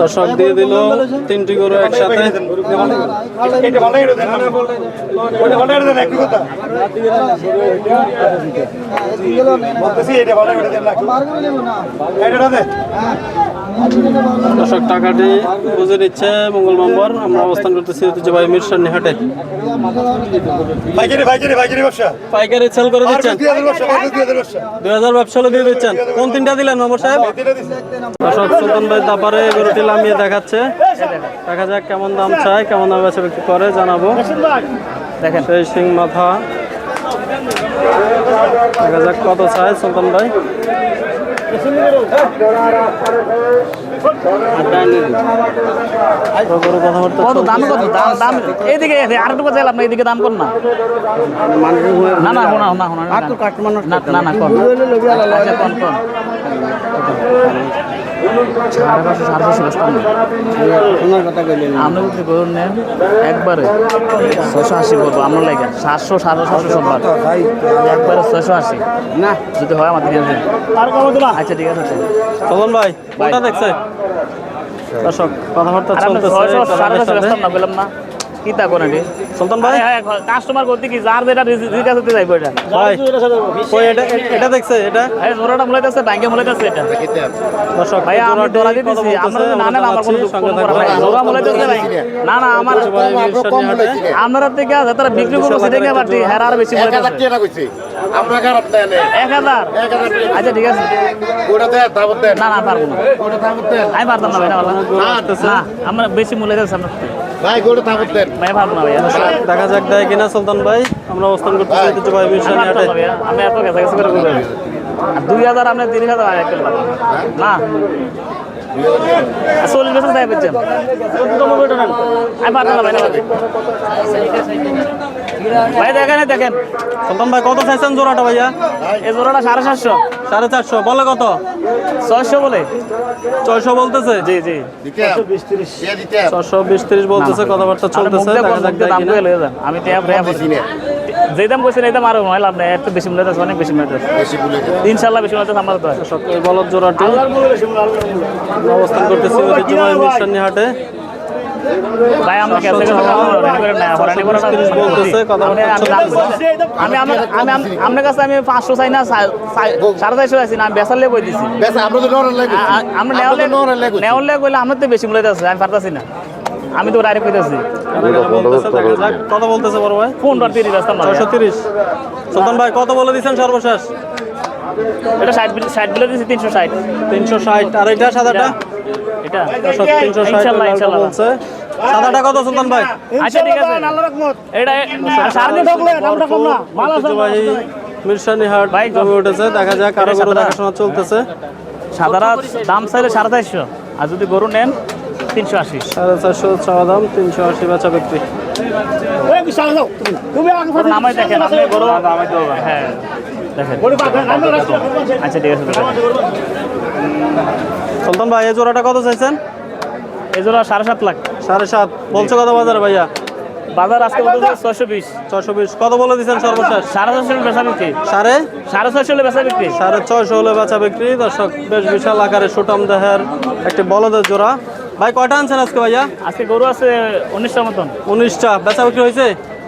দর্শক দিয়ে দিল তিনটি গরু একসাথে। দর্শক টাকাটি বুঝে নিচ্ছে মঙ্গল নম্বর আমরা অবস্থান করতেছি ঐতিহ্যবাহী মিরসানি হাটে ভাইকারি ভাইকারি ভাইকারি ব্যবসা। পাইকারি সেল করে দিচ্ছেন। দুই হাজার ব্যবসা দিয়ে দিচ্ছেন। কোন তিনটা দিলেন নম্বর সাহেব? দর্শক সুলতান ভাই তারপরে গরুটি লামিয়ে দেখাচ্ছে। দেখা যাক কেমন দাম চায় কেমন দাম বেচা বিক্রি করে জানাব। দেখেন। সেই সিং মাথা। দেখা যাক কত চায় সুলতান ভাই। কত দাম। কত দাম দাম এইদিকে আরেকটু কথা এলাম না এইদিকে দাম কর না না না শোনা শোনা শোনা না না না কর আচ্ছা কর কর সাড়ে পাঁচশো সাড়ে পাঁচশো ব্যস্ত আমরা যদি গরু নেন একবারে ছয়শো আশি করব আমরা লাগে। সাতশো সাড়ে সাতশো সবার। একবারে ছয়শো আশি। না। যদি হয় আমাদের আচ্ছা ঠিক আছে। ভাই কোনটা দেখছে? দর্শক কথাবার্তা চলতেছে না বললাম না। কি তা করে সুলতান ভাই? কাস্টমার করতে কি যার যেটা রিজিক আছে যাইবো এটা। ভাই কই এটা এটা দেখছে এটা? জোড়াটা ব্যাংকে মুলাইতেছে এটা। দর্শক ভাই আমি কথা দিতেছি বলতেছে, আমরা না না আমার কোনো সঙ্গে করা নাই। জোড়া মুলাইতেছে ভাই। না না আমার। আপনারা থেকে যারা বিক্রি করব সেটা হ্যাঁ আর বেশি মুলাইতেছে আমরা খারাপ দেয় না এক হাজার। আচ্ছা ঠিক আছে। ওটা দেয় দাবত না না পারব না। ওটা দাবত আমি পারতাম না ভাই না না। আমরা বেশি আপনার থেকে। ভাই দেন। ভাই পারব না ভাইয়া। দেখা যাক দেয় কিনা সুলতান ভাই। আমরা অবস্থান আমি মিরসানি পারতাম হাটে। আমি এত গেছে গেছে করে বলব দুই হাজার তিরিশ হাজার না। চল্লিশ বছর তাই পেয়েছেন আমি পারতাম না ভাই ভাই দেখেন দেখেন। সুলতান ভাই কত চাইছেন জোড়াটা ভাইয়া? এই জোড়াটা সাড়ে সাতশো। সাড়ে চারশো বলে কত? ছয়শো বলে। ছয়শো বলতেছে? জি জি। ছশো বিশ ত্রিশ। বলতেছে কথাবার্তা চলতেছে আমি যে দাম কইছেন এই দাম আরও নয় লাভ নেই। একটু বেশি মনে হচ্ছে অনেক বেশি বলে দেন। ইনশাল্লাহ বেশি মনে হচ্ছে আমরা তো এই বলদ জোড়াটি। অবস্থান করতেছি ঐতিহ্যবাহী মিরসানি হাটে ভাই আমরা কাছে। আমি আপনার কাছে আমি পাঁচশো চাই না সাড়ে চারশো চাইছি না আমি বেসার লেগে দিছি আমরা নেওয়ার লেগে কইলে আমার তো বেশি মূল্য আছে আমি পারতাছি না। আমি তো ডাইরেক্ট কইতাছি কত বলতেছে বড় ভাই। কোন ডর তিরিশ আসতাম ছয়শো তিরিশ। সুলতান ভাই কত বলে দিচ্ছেন সর্বশেষ। এটা ষাট বিল- ষাট বিলে দিছি তিনশো ষাট। তিনশো ষাট আর এটা সাদাটা এটা বলছে। সাদাটা কত সুলতান ভাই? আচ্ছা ঠিক আছে। এটা সাড়ে ঐতিহ্যবাহী মিরসানি হাট জমে উঠেছে? দেখা যাক আরও গরু সাদাটা। দেখাশোনা চলতেছে। সাদারা দাম চাইলে সাড়ে চারশো। আর যদি গরু নেন তিনশো আশি। সাড়ে চারশো চাওয়া দাম তিনশো আশি বেচা বিক্রি। গরু নামাই দেখেন আপনি গরু হ্যাঁ দেখেন। আচ্ছা ঠিক আছে। সুলতান ভাই এই জোড়াটা কত চাইছেন? এই জোড়া সাড়ে সাত লাখ। সাড়ে সাত। বলছে কত বাজার ভাইয়া? বাজার আজকে বলতে ছয়শো বিশ। ছয়শো বিশ। কত বলে দিচ্ছেন সর্বশেষ? সাড়ে ছয়শো হলে বেচা বিক্রি। সাড়ে? সাড়ে ছয়শো হলে বেচা বিক্রি। সাড়ে ছয়শো হলে বেচা বিক্রি। দর্শক বেশ বিশাল আকারে সুটাম দেহের একটি বলদের জোড়া। ভাই কয়টা আনছেন আজকে ভাইয়া? আজকে গরু আছে উনিশটার মতন। উনিশটা। বেচা বিক্রি হয়েছে?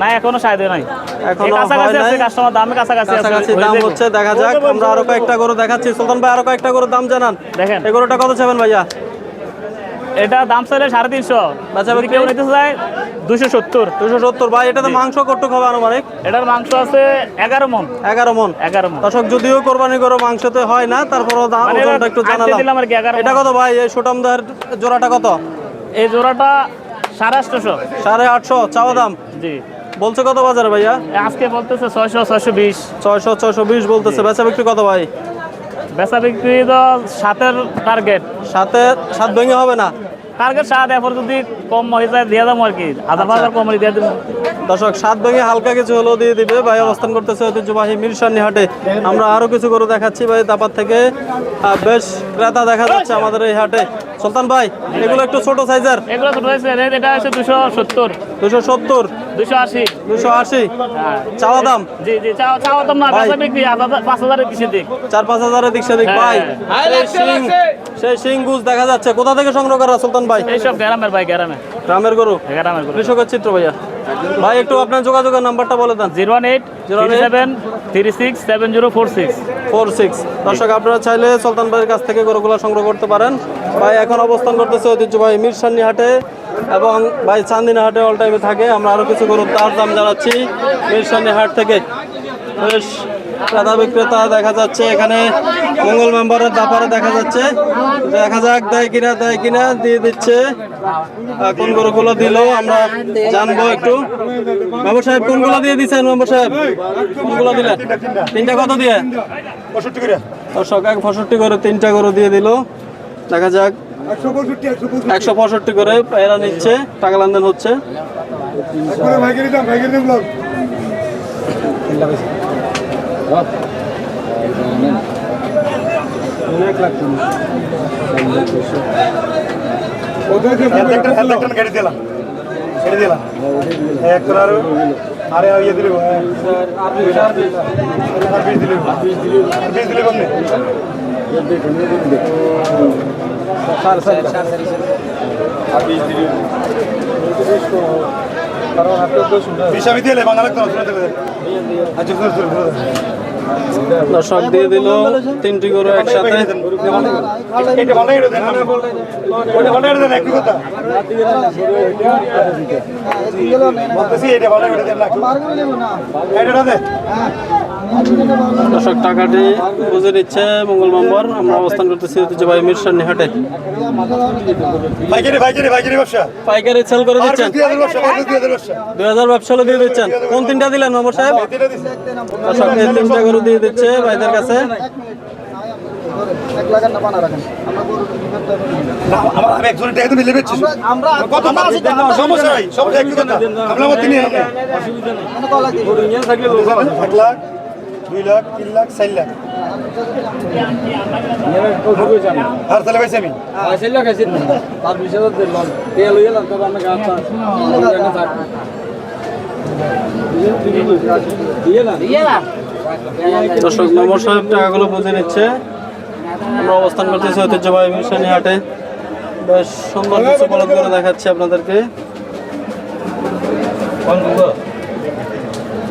না এখনও সাইডে নাই। এখনও কাছাকাছি আছে কাস্টমার দামে কাছাকাছি আছে। কাছাকাছি দাম হচ্ছে দেখা যাক। আমরা আরও কয়েকটা গরু দেখাচ্ছি। সুলতান ভাই আরও কয়েকটা গরুর দাম জানান। দেখেন। এই গরুটা কত চাবেন ভাইয়া? এটা দাম চাইলে সাড়ে তিনশো। কেউ নিতে চায় দুশো সত্তর। দুশো সত্তর। ভাই এটাতে মাংস কটুক হবে আনুমানিক? এটার মাংস আছে এগারো মন। এগারো মন। এগারো মন। দর্শক যদিও কোরবানি গরু মাংসতে হয় না তারপরও দাম মানে ওজনটা একটু আটকে জানালাম। দিলাম আর কি, 11 এটা কত ভাই? এই সুটাম দেহের জোড়াটা কত? এই জোড়াটা সাড়ে আটশো। সাড়ে আটশো চাওয়া দাম? জি। বলছে কত বাজারে ভাইয়া? আজকে বলতেছে ছয়শো ছয়শো বিশ। ছয়শো ছয়শো বিশ বলতেছে। বেচা বিক্রি কত ভাই? বেচা বিক্রি তো সাতের টার্গেট সাথে সাত ভেঙে হবে না? টার্গেট সাত এরপর যদি কম হয়ে যায় দিয়ে দাম আর কি। হাজার হাজার কম হলে দিয়ে দেবো। দর্শক সাত ভেঙে হালকা কিছু হলেও দিয়ে দিবে। ভাই অবস্থান করতেছে ঐতিহ্যবাহী মিরসানি হাটে। আমরা আরও কিছু গরু দেখাচ্ছি ভাই তারপর থেকে। বেশ ক্রেতা দেখা যাচ্ছে আমাদের এই হাটে। সুলতান ভাই এগুলো একটু ছোট সাইজের এগুলো ছোট রেট এটা হচ্ছে দুশো সত্তর। দুশো সত্তর। দুশো আশি। দুশো আশি। চাওয়া দাম? জি জি চাও চাও না বেচা বিক্রি পাঁচ হাজারের পিছিয়ে দিক চার পাঁচ হাজারের দিক সেদিক। ভাই। সেই শিং গুজ দেখা যাচ্ছে। কোথা থেকে সংগ্রহ করা সুলতান ভাই? এইসব গ্রামের ভাই গ্রামে। গ্রামের গরু? গ্রামের করে কৃষকের চিত্র ভাইয়া। ভাই একটু আপনার যোগাযোগের নাম্বারটা বলে দেন। Zero one eight zero seven three six seven zero four six. Four six. দর্শক আপনারা চাইলে সুলতান ভাইয়ের কাছ থেকে গরুগুলো সংগ্রহ করতে পারেন। ভাই এখন অবস্থান করতেছে ঐতিহ্যবাহী মিরসান্নি হাটে। এবং ভাই চান্দিনা হাটে অল টাইমে থাকে। আমরা আরও কিছু গরুর তার দাম জানাচ্ছি। মিরসান্নি হাট থেকে বেশ ক্রেতা বিক্রেতা দেখা যাচ্ছে। এখানে মঙ্গল মেম্বারের দাপারে দেখা যাচ্ছে। দেখা যাক দেয় কিনা দেয় কিনা দিয়ে দিচ্ছে। কোন গরুগুলো দিল আমরা জানব একটু। বাবু সাহেব কোনগুলো দিয়ে দিচ্ছেন বাবু সাহেব? কোনগুলো দিলেন? তিনটা কত দিয়ে? পঁয়ষট্টি করে। দর্শক এক পঁয়ষট্টি করে তিনটা গরু দিয়ে দিল। দেখা যাক। একশো পঁয়ষট্টি একশো পঁয়ষট্টি। করে এরা নিচ্ছে টাকা লেনদেন হচ্ছে। আরও। আরে ইয়ে দিলে বিশ দিলে বিশ দিলে কমনে বিশ দিলে না শুনে দিলে দর্শক দিয়ে দিল তিনটি গরু একসাথে। এটা দর্শক টাকাটি বুঝে নিচ্ছে মঙ্গল মেম্বার আমরা অবস্থান করতেছি ঐতিহ্যবাহী মিরসান্নি হাটে ভাইগিরি ভাইগিরি ভাইগিরি ব্যবসা। পাইকারি সেল করে দিচ্ছেন। দুই হাজার ব্যবসা দিয়ে দিচ্ছেন। কোন তিনটা দিলেন মেম্বার সাহেব? দর্শক এই তিনটা গরু দিয়ে দিচ্ছে ভাইদের কাছে। সমস্যা নাই। সমস্যা এক লাখ। দুই লাখ, তিন লাখ, চার লাখ। আর তাহলে পাইছি আমি? দর্শক মেম্বার সাহেব টাকাগুলো বুঝে নিচ্ছে। আমরা অবস্থান করতেছি ঐতিহ্যবাহী মিরসানি হাটে। বেশ সুন্দর কিছু বলদ করে দেখাচ্ছি আপনাদেরকে।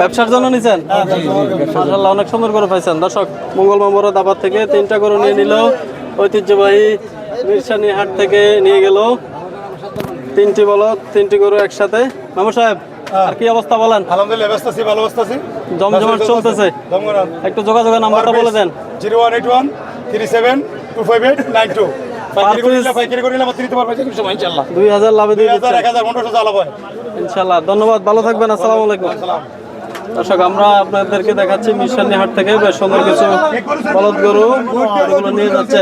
ব্যবসার জন্য নিছেন? মাশাআল্লাহ অনেক সুন্দর করে পাইছেন। দর্শক মঙ্গল মেম্বরের দাবার থেকে তিনটা করে নিয়ে নিল। ঐতিহ্যবাহী মিরসানি হাট থেকে নিয়ে গেল। তিনটি বলদ তিনটি গরু একসাথে। মামু সাহেব আর কি অবস্থা বলেন? আলহামদুলিল্লাহ ব্যস্ত আছি ভালো ব্যস্ত আছি। জমজমাট চলতেছে। একটু যোগাযোগের নাম্বারটা বলে দেন। Zero one eight one three seven two five eight nine two দুই হাজার লাভে দুই ইনশাল্লাহ ধন্যবাদ ভালো থাকবেন আসসালামু আলাইকুম। দর্শক আমরা আপনাদেরকে দেখাচ্ছি মিশানি হাট থেকে বেশ সুন্দর কিছু বলদ গরু এগুলো নিয়ে যাচ্ছে।